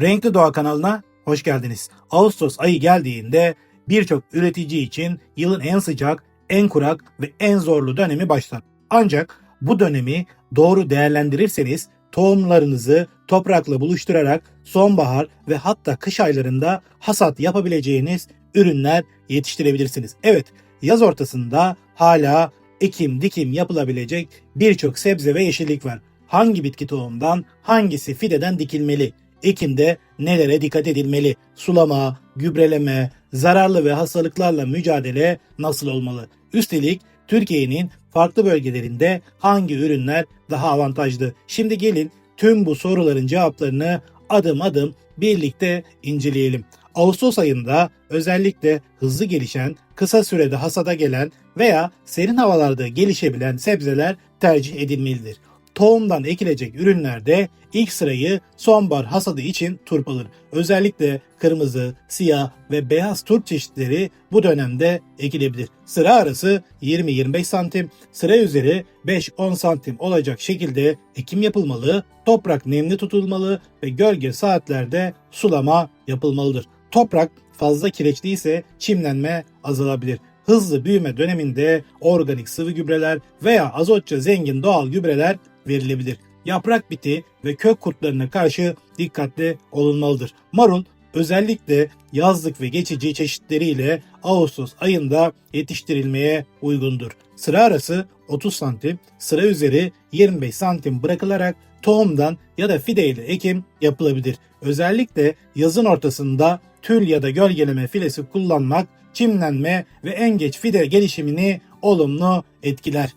Renkli Doğa kanalına hoş geldiniz. Ağustos ayı geldiğinde birçok üretici için yılın en sıcak, en kurak ve en zorlu dönemi başlar. Ancak bu dönemi doğru değerlendirirseniz tohumlarınızı toprakla buluşturarak sonbahar ve hatta kış aylarında hasat yapabileceğiniz ürünler yetiştirebilirsiniz. Evet, yaz ortasında hala ekim dikim yapılabilecek birçok sebze ve yeşillik var. Hangi bitki tohumdan, hangisi fideden dikilmeli? Ekimde nelere dikkat edilmeli? Sulama, gübreleme, zararlı ve hastalıklarla mücadele nasıl olmalı? Üstelik Türkiye'nin farklı bölgelerinde hangi ürünler daha avantajlı? Şimdi gelin tüm bu soruların cevaplarını adım adım birlikte inceleyelim. Ağustos ayında özellikle hızlı gelişen, kısa sürede hasada gelen veya serin havalarda gelişebilen sebzeler tercih edilmelidir. Tohumdan ekilecek ürünlerde ilk sırayı sonbahar hasadı için turp alır. Özellikle kırmızı, siyah ve beyaz turp çeşitleri bu dönemde ekilebilir. Sıra arası 20-25 santim, sıra üzeri 5-10 santim olacak şekilde ekim yapılmalı, toprak nemli tutulmalı ve gölge saatlerde sulama yapılmalıdır. Toprak fazla kireçliyse çimlenme azalabilir. Hızlı büyüme döneminde organik sıvı gübreler veya azotça zengin doğal gübreler verilebilir. Yaprak biti ve kök kurtlarına karşı dikkatli olunmalıdır. Marul özellikle yazlık ve geçici çeşitleriyle Ağustos ayında yetiştirilmeye uygundur. Sıra arası 30 santim, sıra üzeri 25 santim bırakılarak tohumdan ya da fide ile ekim yapılabilir. Özellikle yazın ortasında tül ya da gölgeleme filesi kullanmak çimlenme ve en geç fide gelişimini olumlu etkiler.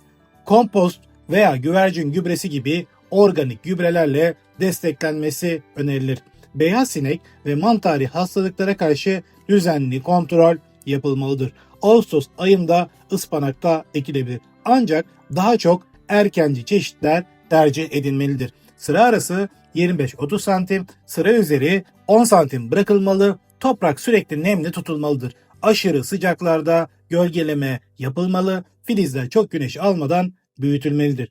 Kompost veya güvercin gübresi gibi organik gübrelerle desteklenmesi önerilir. Beyaz sinek ve mantari hastalıklara karşı düzenli kontrol yapılmalıdır. Ağustos ayında ıspanakta ekilebilir. Ancak daha çok erkenci çeşitler tercih edilmelidir. Sıra arası 25-30 santim, sıra üzeri 10 santim bırakılmalı. Toprak sürekli nemli tutulmalıdır. Aşırı sıcaklarda gölgeleme yapılmalı. Filizler çok güneş almadan büyütülmelidir.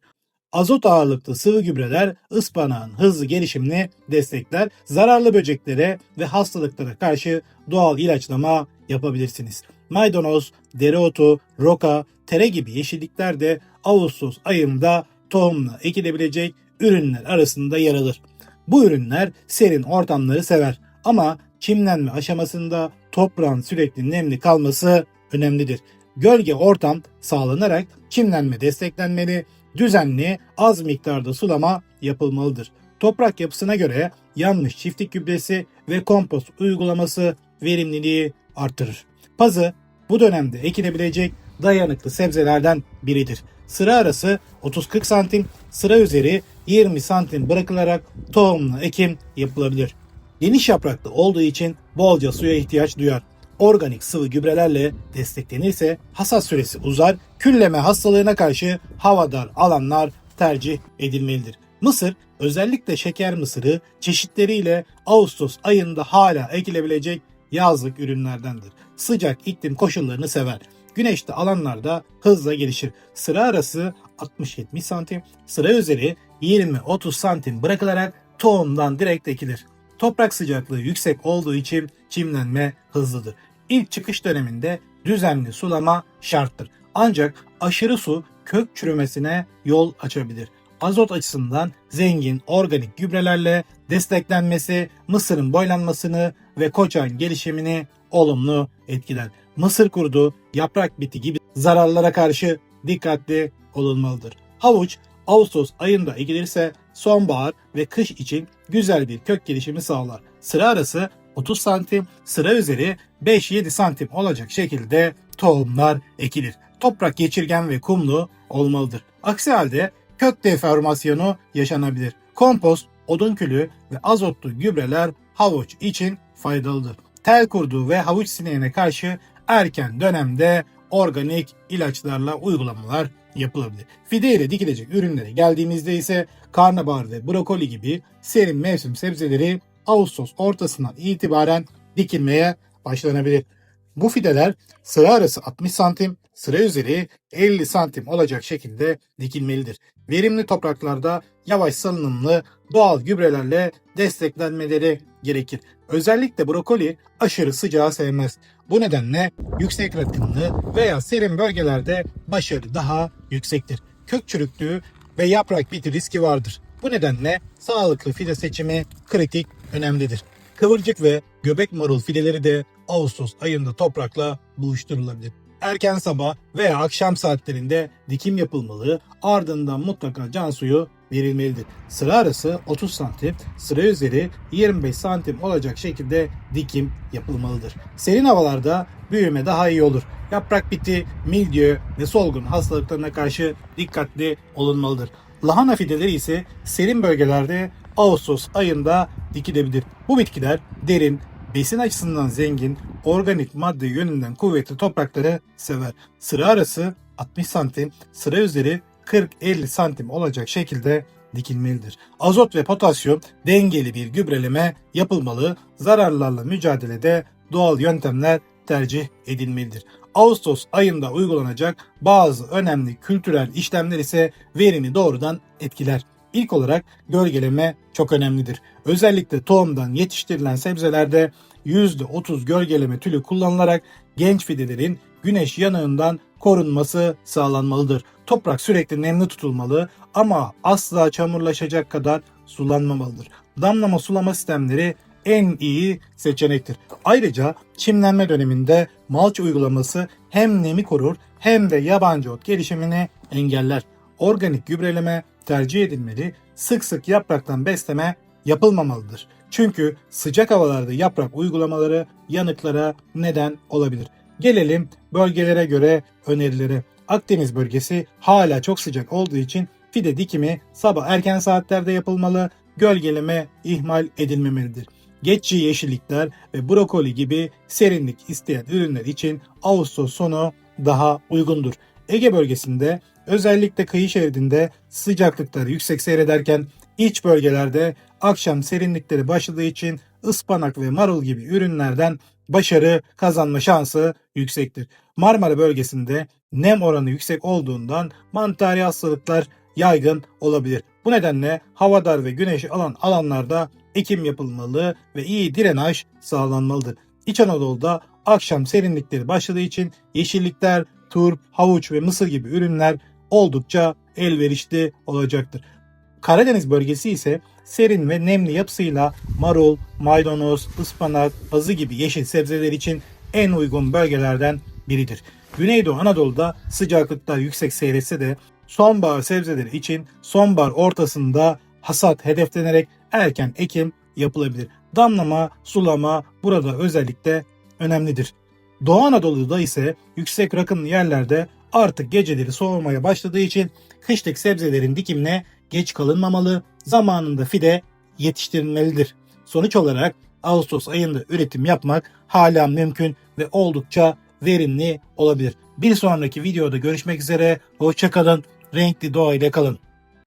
Azot ağırlıklı sıvı gübreler ıspanağın hızlı gelişimini destekler. Zararlı böceklere ve hastalıklara karşı doğal ilaçlama yapabilirsiniz. Maydanoz, dereotu, roka, tere gibi yeşillikler de Ağustos ayında tohumla ekilebilecek ürünler arasında yer alır. Bu ürünler serin ortamları sever ama çimlenme aşamasında toprağın sürekli nemli kalması önemlidir. Gölge ortam sağlanarak çimlenme desteklenmeli, düzenli az miktarda sulama yapılmalıdır. Toprak yapısına göre yanlış çiftlik gübresi ve kompost uygulaması verimliliği artırır. Pazı bu dönemde ekilebilecek dayanıklı sebzelerden biridir. Sıra arası 30-40 santim, sıra üzeri 20 santim bırakılarak tohumla ekim yapılabilir. Geniş yapraklı olduğu için bolca suya ihtiyaç duyar. Organik sıvı gübrelerle desteklenirse hasat süresi uzar, külleme hastalığına karşı havadar alanlar tercih edilmelidir. Mısır özellikle şeker mısırı çeşitleriyle Ağustos ayında hala ekilebilecek yazlık ürünlerdendir. Sıcak iklim koşullarını sever. Güneşli alanlarda hızla gelişir. Sıra arası 60-70 santim, sıra üzeri 20-30 santim bırakılarak tohumdan direkt ekilir. Toprak sıcaklığı yüksek olduğu için çimlenme hızlıdır. İlk çıkış döneminde düzenli sulama şarttır. Ancak aşırı su kök çürümesine yol açabilir. Azot açısından zengin organik gübrelerle desteklenmesi mısırın boylanmasını ve koçan gelişimini olumlu etkiler. Mısır kurdu, yaprak biti gibi zararlara karşı dikkatli olunmalıdır. Havuç Ağustos ayında ekilirse sonbahar ve kış için güzel bir kök gelişimi sağlar. Sıra arası 30 santim, sıra üzeri 5-7 santim olacak şekilde tohumlar ekilir. Toprak geçirgen ve kumlu olmalıdır. Aksi halde kök deformasyonu yaşanabilir. Kompost, odun külü ve azotlu gübreler havuç için faydalıdır. Tel kurdu ve havuç sineğine karşı erken dönemde organik ilaçlarla uygulamalar yapılabilir. Fide ile dikilecek ürünlere geldiğimizde ise karnabahar ve brokoli gibi serin mevsim sebzeleri Ağustos ortasından itibaren dikilmeye başlanabilir. Bu fideler sıra arası 60 santim, sıra üzeri 50 santim olacak şekilde dikilmelidir. Verimli topraklarda yavaş salınımlı doğal gübrelerle desteklenmeleri gerekir. Özellikle brokoli aşırı sıcağı sevmez. Bu nedenle yüksek rakımlı veya serin bölgelerde başarı daha yüksektir. Kök çürüklüğü ve yaprak biti riski vardır. Bu nedenle sağlıklı fide seçimi kritik önemlidir. Kıvırcık ve göbek marul fideleri de Ağustos ayında toprakla buluşturulabilir. Erken sabah veya akşam saatlerinde dikim yapılmalı, ardından mutlaka can suyu verilmelidir. Sıra arası 30 santim, sıra üzeri 25 santim olacak şekilde dikim yapılmalıdır. Serin havalarda büyüme daha iyi olur. Yaprak biti, mildiyo ve solgun hastalıklarına karşı dikkatli olunmalıdır. Lahana fideleri ise serin bölgelerde Ağustos ayında dikilebilir. Bu bitkiler derin, besin açısından zengin, organik madde yönünden kuvvetli toprakları sever. Sıra arası 60 santim, sıra üzeri 40-50 santim olacak şekilde dikilmelidir. Azot ve potasyum dengeli bir gübreleme yapılmalı, zararlarla mücadelede doğal yöntemler tercih edilmelidir. Ağustos ayında uygulanacak bazı önemli kültürel işlemler ise verimi doğrudan etkiler. İlk olarak gölgeleme çok önemlidir. Özellikle tohumdan yetiştirilen sebzelerde %30 gölgeleme tülü kullanılarak genç fidelerin güneş yanığından korunması sağlanmalıdır. Toprak sürekli nemli tutulmalı ama asla çamurlaşacak kadar sulanmamalıdır. Damlama sulama sistemleri en iyi seçenektir. Ayrıca çimlenme döneminde malç uygulaması hem nemi korur hem de yabancı ot gelişimini engeller. Organik gübreleme tercih edilmeli, sık sık yapraktan besleme yapılmamalıdır. Çünkü sıcak havalarda yaprak uygulamaları yanıklara neden olabilir. Gelelim bölgelere göre önerilere. Akdeniz bölgesi hala çok sıcak olduğu için fide dikimi sabah erken saatlerde yapılmalı, gölgeleme ihmal edilmemelidir. Geçici yeşillikler ve brokoli gibi serinlik isteyen ürünler için Ağustos sonu daha uygundur. Ege bölgesinde özellikle kıyı şeridinde sıcaklıklar yüksek seyrederken iç bölgelerde akşam serinlikleri başladığı için ıspanak ve marul gibi ürünlerden başarı kazanma şansı yüksektir. Marmara bölgesinde nem oranı yüksek olduğundan mantarı hastalıklar yaygın olabilir. Bu nedenle havadar ve güneş alan alanlarda ekim yapılmalı ve iyi drenaj sağlanmalıdır. İç Anadolu'da akşam serinlikleri başladığı için yeşillikler, turp, havuç ve mısır gibi ürünler oldukça elverişli olacaktır. Karadeniz bölgesi ise serin ve nemli yapısıyla marul, maydanoz, ıspanak, pazı gibi yeşil sebzeler için en uygun bölgelerden biridir. Güneydoğu Anadolu'da sıcaklıklar yüksek seyretse de sonbahar sebzeleri için sonbahar ortasında hasat hedeflenerek erken ekim yapılabilir. Damlama, sulama burada özellikle önemlidir. Doğu Anadolu'da ise yüksek rakımlı yerlerde artık geceleri soğumaya başladığı için kışlık sebzelerin dikimine geç kalınmamalı, zamanında fide yetiştirilmelidir. Sonuç olarak Ağustos ayında üretim yapmak hala mümkün ve oldukça verimli olabilir. Bir sonraki videoda görüşmek üzere, hoşçakalın, renkli doğa ile kalın.